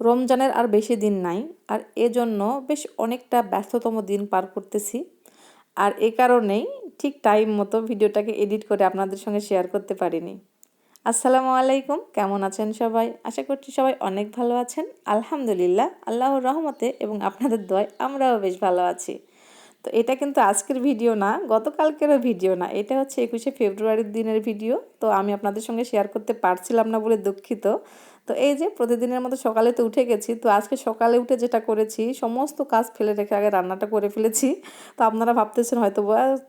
রমজানের আর বেশি দিন নাই, আর এজন্য বেশ অনেকটা ব্যস্ততম দিন পার করতেছি। আর এ কারণেই ঠিক টাইম মতো ভিডিওটাকে এডিট করে আপনাদের সঙ্গে শেয়ার করতে পারিনি। আসসালামু আলাইকুম, কেমন আছেন সবাই? আশা করছি সবাই অনেক ভালো আছেন। আলহামদুলিল্লাহ, আল্লাহর রহমতে এবং আপনাদের দয় আমরাও বেশ ভালো আছি। তো এটা কিন্তু আজকের ভিডিও না, গতকালকেরও ভিডিও না। এটা হচ্ছে একুশে ফেব্রুয়ারির দিনের ভিডিও তো আমি আপনাদের সঙ্গে শেয়ার করতে পারছিলাম না বলে দুঃখিত। তো এই যে প্রতিদিনের মতো সকালে তো উঠে গেছি, তো আজকে সকালে উঠে যেটা করেছি, সমস্ত কাজ ফেলে রেখে আগে রান্নাটা করে ফেলেছি। তো আপনারা ভাবতেছেন হয়তো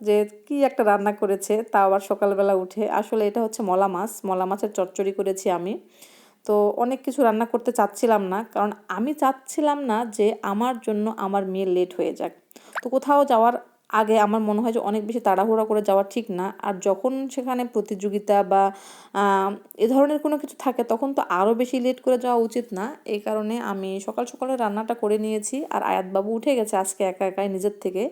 যে কি একটা রান্না করেছে তা আবার সকালবেলা উঠে। আসলে এটা হচ্ছে মলা মাছ, মলা মাছের চচ্চড়ি করেছি আমি। তো অনেক কিছু রান্না করতে চাচ্ছিলাম না, কারণ আমি চাচ্ছিলাম না যে আমার জন্য আমার মেয়ে লেট হয়ে যাক। তো কোথাও যাওয়ার আগে আমার মনে হয় যে অনেক বেশি তাড়াহুড়া করে যাওয়া ঠিক না। আর যখন সেখানে প্রতিযোগিতা বা এ ধরনের কোনো কিছু থাকে তখন তো আরও বেশি লেট করে যাওয়া উচিত না। এই কারণে আমি সকাল সকালে রান্নাটা করে নিয়েছি আর আয়াতবাবু উঠে গেছে আজকে একা একাই নিজের থেকে।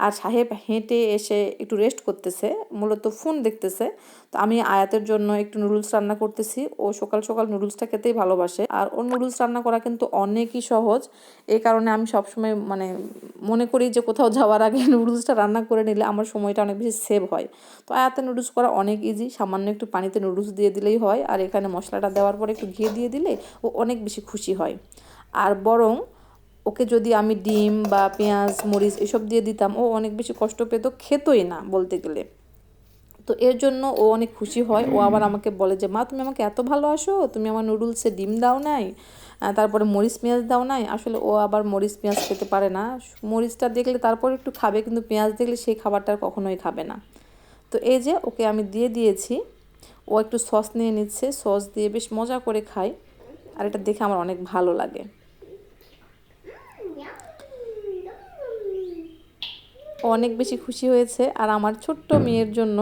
আর সাহেব হেঁটে এসে একটু রেস্ট করতেছে, মূলত ফোন দেখতেছে। তো আমি আয়াতের জন্য একটু নুডলস রান্না করতেছি। ও সকাল সকাল নুডলসটা খেতেই ভালোবাসে। আর ও নুডলস রান্না করা কিন্তু অনেকই সহজ। এই কারণে আমি সবসময় মানে মনে করি যে কোথাও যাওয়ার আগে নুডলসটা রান্না করে নিলে আমার সময়টা অনেক বেশি সেভ হয়। তো আয়াতে নুডলস করা অনেক ইজি সামান্য একটু পানিতে নুডলস দিয়ে দিলেই হয় আর এখানে মশলাটা দেওয়ার পরে একটু ঘিয়ে দিয়ে দিলে ও অনেক বেশি খুশি হয়। আর বরং ওকে যদি আমি ডিম বা পেঁয়াজ, মরিচ এসব দিয়ে দিতাম, ও অনেক বেশি কষ্ট পেত খেতই না বলতে গেলে। তো এর জন্য ও অনেক খুশি হয়। ও আবার আমাকে বলে যে, মা, তুমি আমাকে এত ভালো আসো তুমি আমার নুডলসে ডিম দাও নাই। তারপরে মরিচ পেঁয়াজ দাও নাই, আসলে ও আবার মরিচ পেঁয়াজ খেতে পারে না। মরিচটা দেখলে তারপর একটু খাবে, কিন্তু পেঁয়াজ দেখলে সেই খাবারটা কখনোই খাবে না। তো এই যে ওকে আমি দিয়ে দিয়েছি, ও একটু সস নিয়ে নিচ্ছে, সস দিয়ে বেশ মজা করে খায়, আর এটা দেখে আমার অনেক ভালো লাগে। অনেক বেশি খুশি হয়েছে, আর আমার ছোট্ট মেয়ের জন্য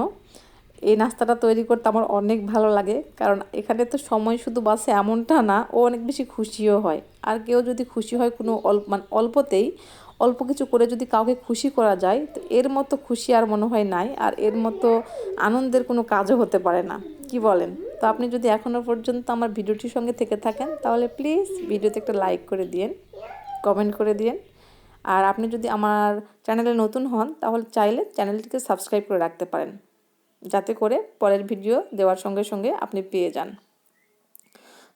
এই নাস্তাটা তৈরি করতে আমার অনেক ভালো লাগে। কারণ এখানে তো সময় শুধু বাসে এমনটা না, ও অনেক বেশি খুশিও হয়। আর কেউ যদি খুশি হয় কোনো অল্প মানে অল্পতেই, অল্প কিছু করে যদি কাউকে খুশি করা যায়, তো এর মতো খুশি আর মনে হয় নাই, আর এর মতো আনন্দের কোনো কাজও হতে পারে না। কি বলেন? তো আপনি যদি এখনও পর্যন্ত আমার ভিডিওটির সঙ্গে থেকে থাকেন, তাহলে প্লিজ ভিডিওতে একটা লাইক করে দিন কমেন্ট করে দিন আর আপনি যদি আমার চ্যানেলে নতুন হন, তাহলে চাইলে চ্যানেলটিকে সাবস্ক্রাইব করে রাখতে পারেন। যাতে করে পরের ভিডিও দেওয়ার সঙ্গে সঙ্গে আপনি পেয়ে যান।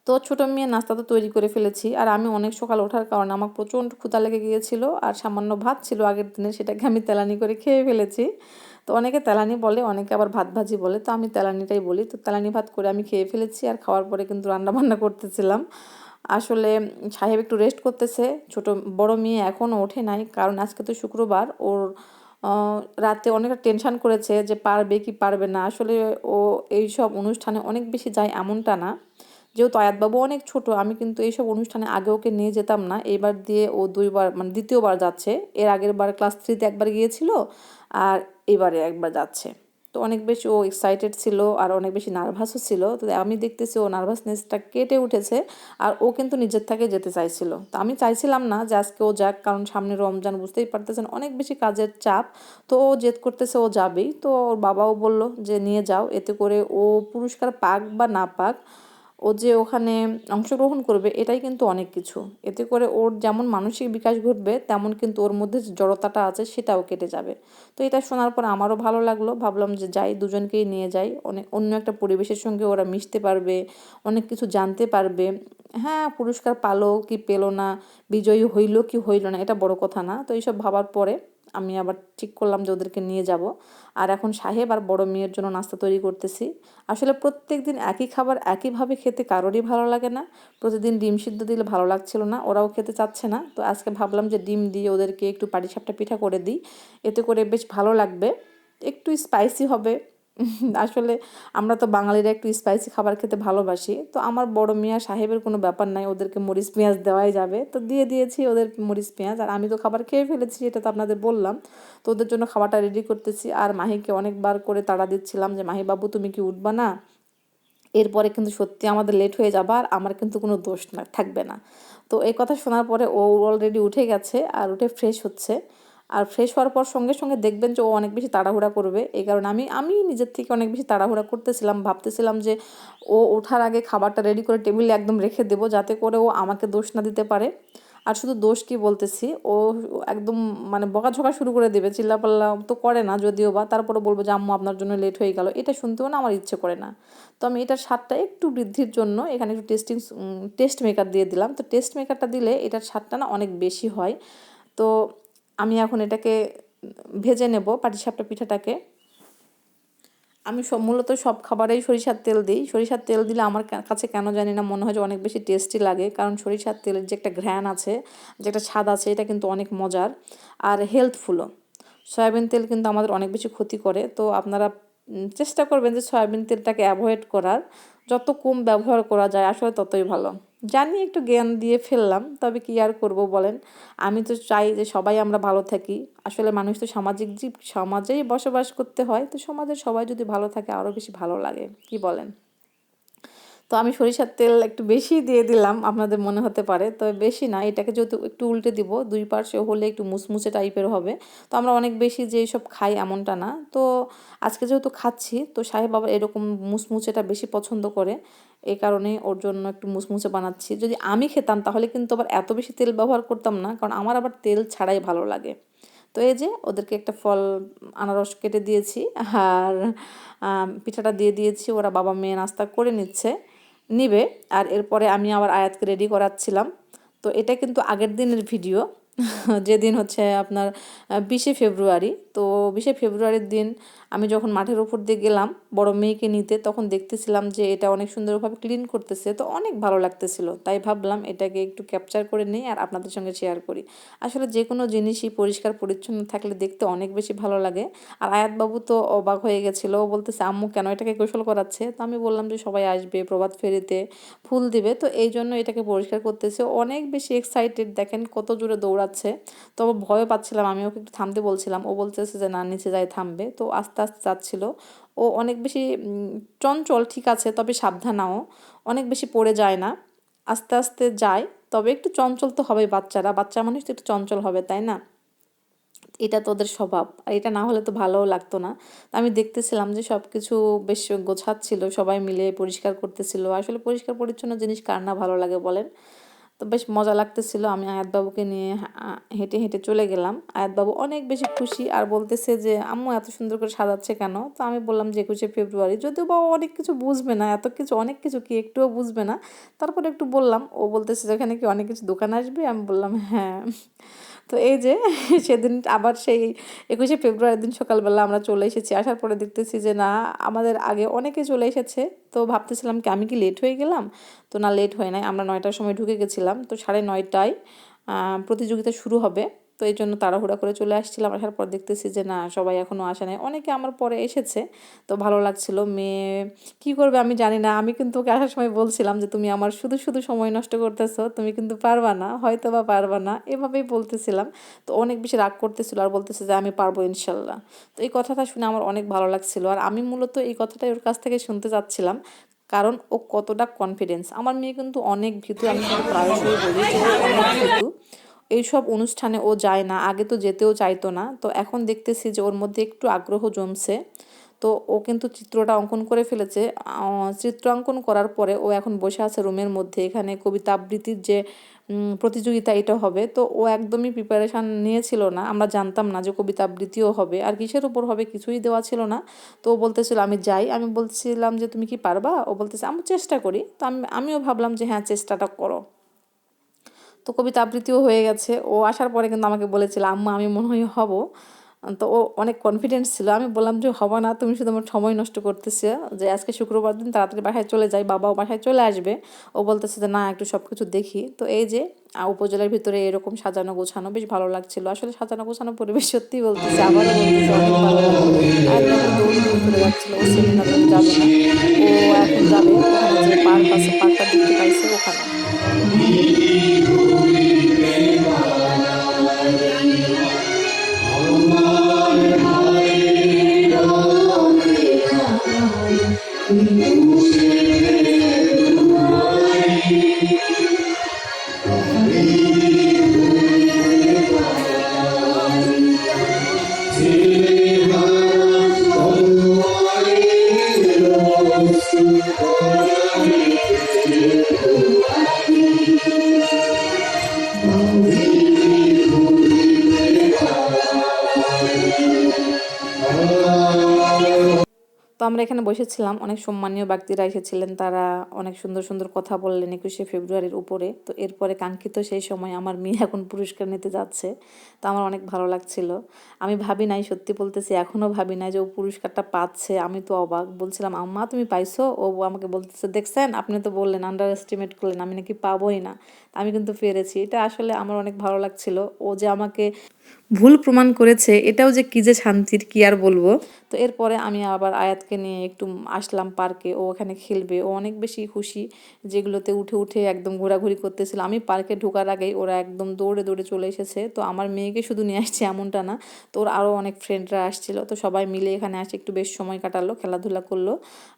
তো ছোটো মেয়ে নাস্তা তো তৈরি করে ফেলেছি আর আমি অনেক সকাল ওঠার কারণে আমার প্রচণ্ড ক্ষুতা লেগে গিয়েছিল আর সামান্য ভাত ছিল আগের দিনে, সেটাকে আমি তেলানি করে খেয়ে ফেলেছি। তো অনেকে তেলানি বলে, অনেকে আবার ভাত ভাজি বলে, তো আমি তেলানিটাই বলি। তো তেলানি ভাত করে আমি খেয়ে ফেলেছি আর খাওয়ার পরে কিন্তু রান্না বান্না করতেছিলাম। আসলে সাহেব একটু রেস্ট করতেছে, ছোট বড় মেয়ে এখনও ওঠে নাই, কারণ আজকে তো শুক্রবার, ওর রাতে অনেকটা টেনশান করেছে যে পারবে কি পারবে না। আসলে ও এই সব অনুষ্ঠানে অনেক বেশি যায় এমনটা না। যেহেতু আয়াতবাবু অনেক ছোট, আমি কিন্তু এইসব অনুষ্ঠানে আগে ওকে নিয়ে যেতাম না। এবার দিয়ে ও দুইবার মানে দ্বিতীয়বার যাচ্ছে। এর আগের বার ক্লাস থ্রিতে একবার গিয়েছিল আর এবারে একবার যাচ্ছে। তো অনেক বেশি ও এক্সাইটেড ছিল আর অনেক বেশি নার্ভাসও ছিল। তো আমি দেখতেছি ও নার্ভাসনেসটা কেটে উঠেছে আর ও কিন্তু নিজের থেকে যেতে চাইছিল। তো আমি চাইছিলাম না যে আজকে ও যাক, কারণ সামনে রমজান, বুঝতেই পারতেছেন, অনেক বেশি কাজের চাপ। তো ও জেদ করতেছে ও যাবেই। তো ওর বাবাও বলল যে, নিয়ে যাও। এতে করে ও পুরস্কার পাক বা না পাক ও যে ওখানে অংশগ্রহণ করবে, এটাই কিন্তু অনেক কিছু। এতে করে ওর যেমন মানসিক বিকাশ ঘটবে, তেমন কিন্তু ওর মধ্যে যে জড়তাটা আছে, সেটাও কেটে যাবে। তো এটা শোনার পর আমারও ভালো লাগল। ভাবলাম যে যাই, দুজনকেই নিয়ে যাই। অনেক অন্য একটা পরিবেশের সঙ্গে ওরা মিশতে পারবে, অনেক কিছু জানতে পারবে। হ্যাঁ পুরস্কার পালো কি পেল না, বিজয়ী হইল কি হইল না, এটা বড় কথা না। তো এইসব ভাবার পরে আমি আবার ঠিক করলাম যে ওদেরকে নিয়ে যাব। আর এখন সাহেব আর বড় মেয়ের জন্য নাস্তা তৈরি করতেছি। আসলে প্রত্যেক দিন একই খাবার একইভাবে খেতে কারোরই ভালো লাগে না। প্রতিদিন ডিম সিদ্ধ দিলে ভালো লাগছিল না, ওরাও খেতে চাচ্ছে না। তো আজকে ভাবলাম যে ডিম দিয়ে ওদেরকে একটু পাটিসাপটা পিঠা করে দিই। এতে করে বেশ ভালো লাগবে। একটু স্পাইসি হবে। আসলে আমরা তো বাঙালিরা একটু স্পাইসি খাবার খেতে ভালোবাসি। তো আমার বড় মিয়া সাহেবের কোনো ব্যাপার নাই, ওদেরকে মরিচ পেঁয়াজ দেওয়াই যাবে। তো দিয়ে দিয়েছি ওদের মরিচ পেঁয়াজ। আর আমি তো খাবার খেয়ে ফেলেছি, এটা তো আপনাদের বললাম। তো ওদের জন্য খাবারটা রেডি করতেছি। আর মাহিকে অনেকবার করে তাড়া দিচ্ছিলাম যে, মাহি বাবু, তুমি কি উঠবা না? এরপরে কিন্তু সত্যি আমাদের লেট হয়ে যাবে আর আমার কিন্তু কোনো দোষ না, থাকবে না। তো এই কথা শোনার পরে ও অলরেডি উঠে গেছে আর উঠে ফ্রেশ হচ্ছে। আর ফ্রেশ হওয়ার পর সঙ্গে সঙ্গে দেখবেন যে ও অনেক বেশি তাড়াহুড়া করবে। এই কারণে আমি আমি নিজের থেকে অনেক বেশি তাড়াহুড়া করতেছিলাম, ভাবতেছিলাম যে ও ওঠার আগে খাবারটা রেডি করে টেবিলে একদম রেখে দেবো যাতে করে ও আমাকে দোষ না দিতে পারে। আর শুধু দোষ কি বলতেছি, ও একদম মানে বকাঝকা শুরু করে দেবে, চিল্লাপাল্লা তো করে না যদিও বা তারপরে বলব যে আম্মু আপনার জন্য লেট হয়ে গেল। এটা শুনতেও না আমার ইচ্ছে করে না। তো আমি এটার স্বাদটা একটু বৃদ্ধির জন্য এখানে একটু টেস্টিং টেস্ট মেকার দিয়ে দিলাম। তো টেস্ট মেকারটা দিলে এটার স্বাদটা না অনেক বেশি হয়। তো আমি এখন এটাকে ভেজে নেব পাটিসাপটা পিঠাটাকে। আমি সব মূলত সব খাবারেই সরিষার তেল দিই। সরিষার তেল দিলে আমার কাছে কেন জানি না, মনে হয় যে অনেক বেশি টেস্টি লাগে। কারণ সরিষার তেলের যে একটা ঘ্রাণ আছে, যে একটা স্বাদ আছে, এটা কিন্তু অনেক মজার আর হেলথফুলও। সয়াবিন তেল কিন্তু আমাদের অনেক বেশি ক্ষতি করে। তো আপনারা চেষ্টা করবেন যে সয়াবিন তেলটাকে অ্যাভয়েড করার। যত কম ব্যবহার করা যায়, আসলে ততই ভালো। জানি একটু জ্ঞান দিয়ে ফেললাম, তবে কি আর করব বলেন? আমি তো চাই যে সবাই আমরা ভালো থাকি। আসলে মানুষ তো সামাজিক জীব, সমাজেই বসবাস করতে হয়, তো সমাজের সবাই যদি ভালো থাকে আরও বেশি ভালো লাগে, কি বলেন? তো আমি সরিষার তেল একটু বেশি দিয়ে দিলাম, আপনাদের মনে হতে পারে। তো বেশি না, এটাকে যেহেতু একটু উল্টে দিব, দুই পাশে হলে একটু মুসমুসে টাইপের হবে। তো আমরা অনেক বেশি যে সব খাই এমনটা না। তো আজকে যেহেতু খাচ্ছি, তো সাহেব বাবা এরকম মুসমুচেটা বেশি পছন্দ করে। এই কারণে ওর জন্য একটু মুসমুসে বানাচ্ছি। যদি আমি খেতাম, তাহলে কিন্তু আবার এত বেশি তেল ব্যবহার করতাম না, কারণ আমার আবার তেল ছাড়াই ভালো লাগে। তো এই যে, ওদেরকে একটা ফল আনারস কেটে দিয়েছি, আর পিঠাটা দিয়ে দিয়েছি। ওরা বাবা মেয়ে নাস্তা করে নিচ্ছে। নিবে আর এরপরে আমি আবার আয়াতকে রেডি করাচ্ছিলাম। তো এটা কিন্তু আগের দিনের ভিডিও যেদিন হচ্ছে আপনার বিশে ফেব্রুয়ারি। তো বিশে ফেব্রুয়ারির দিন আমি যখন মাঠের ওপর দিয়ে গেলাম, বড় মেয়েকে নিতে, তখন দেখতেছিলাম যে এটা অনেক সুন্দরভাবে ক্লিন করতেছে। তো অনেক ভালো লাগতেছিল। তাই ভাবলাম এটাকে একটু ক্যাপচার করে নিই আর আপনাদের সঙ্গে শেয়ার করি। আসলে যে কোনো জিনিসই পরিষ্কার, পরিচ্ছন্ন থাকলে দেখতে অনেক বেশি ভালো লাগে। আর আয়াতবাবু তো অবাক হয়ে গেছিল। ও বলতেছে, আম্মু, কেন এটাকে গোসল করাচ্ছে? তো আমি বললাম যে, সবাই আসবে, প্রভাত ফেরিতে ফুল দিবে। তো এই জন্য এটাকে পরিষ্কার করতেছে। অনেক বেশি এক্সাইটেড দেখেন কত জোরে দৌড়াচ্ছে। তো ভয় পাচ্ছিলাম, আমি ওকে একটু থামতে বলছিলাম। ও বলতেছে যে, না, নিচে যায় থামবে। তো আস্তে আস্তে যাচ্ছিল। ও অনেক বেশি চঞ্চল, ঠিক আছে, তবে সাবধানাও অনেক বেশি পড়ে যায় না। আস্তে আস্তে যায়, তবে একটু চঞ্চল তো হবে বাচ্চারা। বাচ্চা মানুষ তো একটু চঞ্চল হবে, তাই না? এটা তোদের স্বভাব। আর এটা না হলে তো ভালোও লাগতো না। আমি দেখতেছিলাম যে সব কিছু বেশ গোছাচ্ছিল। সবাই মিলে পরিষ্কার করতেছিল। আসলে পরিষ্কার পরিচ্ছন্ন জিনিস কার না ভালো লাগে বলেন? তো বেশ মজা লাগতেছিল। আমি আয়াতবাবুকে নিয়ে হেঁটে হেঁটে চলে গেলাম। আয়াতবাবু অনেক বেশি খুশি আর বলতেছে যে, আম্মু, এত সুন্দর করে সাজাচ্ছে কেন? তো আমি বললাম যে, একুশে ফেব্রুয়ারি। যদিও বা অনেক কিছু বুঝবে না, এত কিছু, অনেক কিছু কি একটুও বুঝবে না। তারপরে একটু বললাম, ও বলতেছে যে যেখানে কি অনেক কিছু দোকান আসবে? আমি বললাম হ্যাঁ। তো এই যে, সেদিন আবার সেই একুশে ফেব্রুয়ারির দিন সকালবেলা আমরা চলে এসেছি। আসার পরে দেখতেছি যে, না, আমাদের আগে অনেকে চলে এসেছে। তো ভাবতেছিলাম কি, আমি কি লেট হয়ে গেলাম? তো না লেট হয় নাই। আমরা নয়টার সময় ঢুকে গেছিলাম। তো সাড়ে নয়টায় প্রতিযোগিতা শুরু হবে। তো এই জন্য তাড়াহুড়া করে চলে আসছিলাম। আসার পর দেখতেছি যে, না, সবাই এখনও আসে নাই। অনেকে আমার পরে এসেছে, তো ভালো লাগছিল। মেয়ে কি করবে আমি জানি না। আমি কিন্তু ওকে আসার সময় বলছিলাম যে, তুমি আমার শুধু শুধু সময় নষ্ট করতেছো। তুমি কিন্তু পারবা না হয়তো বা পারবা না। এভাবেই বলতেছিলাম। তো অনেক বেশি রাগ করতেছিল আর বলতেছে যে, আমি পারব ইনশাল্লাহ। তো এই কথাটা শুনে আমার অনেক ভালো লাগছিল। আর আমি মূলত এই কথাটাই ওর কাছ থেকে শুনতে চাচ্ছিলাম, কারণ ও কতটা কনফিডেন্স আমার মেয়ে কিন্তু অনেক ভীতু, আমি কিন্তু প্রায়শই বলি অনেক ভীতু। এইসব অনুষ্ঠানে ও যায় না। আগে তো যেতেও চাইতো না। তো এখন দেখতেছি যে ওর মধ্যে একটু আগ্রহ জমছে। তো ও কিন্তু চিত্রটা অঙ্কন করে ফেলেছে। চিত্র অঙ্কন করার পরে ও এখন বসে আছে রুমের মধ্যে। এখানে কবিতা আবৃত্তির যে প্রতিযোগিতা এটা হবে। তো ও একদমই প্রিপারেশান নিয়েছিল না। আমরা জানতাম না যে কবিতা আবৃত্তিও হবে। আর কিসের উপর হবে কিছুই দেওয়া ছিল না। তো ও বলতেছিল, আমি যাই। আমি বলছিলাম যে, তুমি কি পারবা? ও বলতেছে, আমি চেষ্টা করি। তো আমি, আমিও ভাবলাম যে হ্যাঁ চেষ্টাটা করো। তো কবিতা আবৃত্তিও হয়ে গেছে। ও আসার পরে কিন্তু আমাকে বলেছিল, আম্মা, আমি মনে হয় হব। তো ও অনেক কনফিডেন্স ছিল। আমি বললাম যে, হবা না, তুমি শুধু আমার সময় নষ্ট করতেছে। যে আজকে শুক্রবার দিন তাড়াতাড়ি বাসায় চলে যাই, বাবাও বাসায় চলে আসবে। ও বলতেছে যে, না, একটু সব কিছু দেখি। তো এই যে উপজেলার ভিতরে এরকম সাজানো গোছানো বেশ ভালো লাগছিল। আসলে সাজানো গোছানো পরিবেশ সত্যি বলতেছে যাচ্ছিল। ও এখন যাবে ওখানে। আমরা এখানে বসেছিলাম। অনেক সম্মানীয় ব্যক্তিরা এসেছিলেন। তারা অনেক সুন্দর সুন্দর কথা বললেন একুশে ফেব্রুয়ারির উপরে। তো এরপরে কাঙ্ক্ষিত সেই সময় আমার মেয়ে এখন পুরস্কার নিতে যাচ্ছে। তো আমার অনেক ভালো লাগছিল। আমি ভাবি নাই, সত্যি বলতেছি এখনও ভাবি নাই যে ও পুরস্কারটা পাচ্ছে। আমি তো অবাক। বলছিলাম, আম্মা, তুমি পাইছো? ও আমাকে বলতেছে, দেখছেন, আপনি তো বললেন আন্ডার এস্টিমেট করলেন, আমি নাকি পাবোই না। আমি কিন্তু পেরেছি। এটা আসলে আমার অনেক ভালো লাগছিল। ও যে আমাকে ভুল প্রমাণ করেছে, এটাও যে কী যে শান্তির কি আর বলব। তো এরপরে আমি আবার আয়াতকে নিয়ে একটু আসলাম পার্কে, ও ওখানে খেলবে, ও অনেক বেশি খুশি যেগুলোতে উঠে উঠে একদম ঘোরাঘুরি করতেছিল। আমি পার্কে ঢোকার আগেই ওরা একদম দৌড়ে দৌড়ে চলে এসেছে। তো আমার মেয়েকে শুধু নিয়ে আসছে এমনটা না, তো ওর আরও অনেক ফ্রেন্ডরা আসছিল। তো সবাই মিলে এখানে আসে, একটু বেশ সময় কাটালো, খেলাধুলা করল,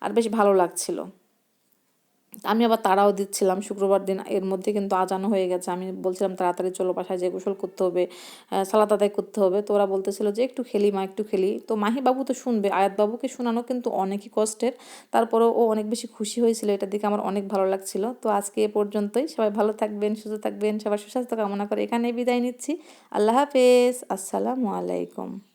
আর বেশ ভালো লাগছিল। আমি আবার তাড়াও দিচ্ছিলাম শুক্রবার দিন, এর মধ্যে কিন্তু আজানো হয়ে গেছে। আমি বলছিলাম, তাড়াতাড়ি চলো বাসায় যে গোসল করতে হবে সালাদ আদায় করতে হবে। তো ওরা বলতেছিল যে, একটু খেলি মা, একটু খেলি। তো মাহি বাবু তো শুনবে আয়াত বাবুকে শোনানো কিন্তু অনেকই কষ্টের। তারপরেও ও অনেক বেশি খুশি হয়েছিল, এটা দেখে আমার অনেক ভালো লাগছিল। তো আজকে এ পর্যন্তই, সবাই ভালো থাকবেন, সুস্থ থাকবেন, সবার সুস্বাস্থ্য কামনা করে এখানে বিদায় নিচ্ছি। আল্লাহ হাফেজ, আসসালামু আলাইকুম।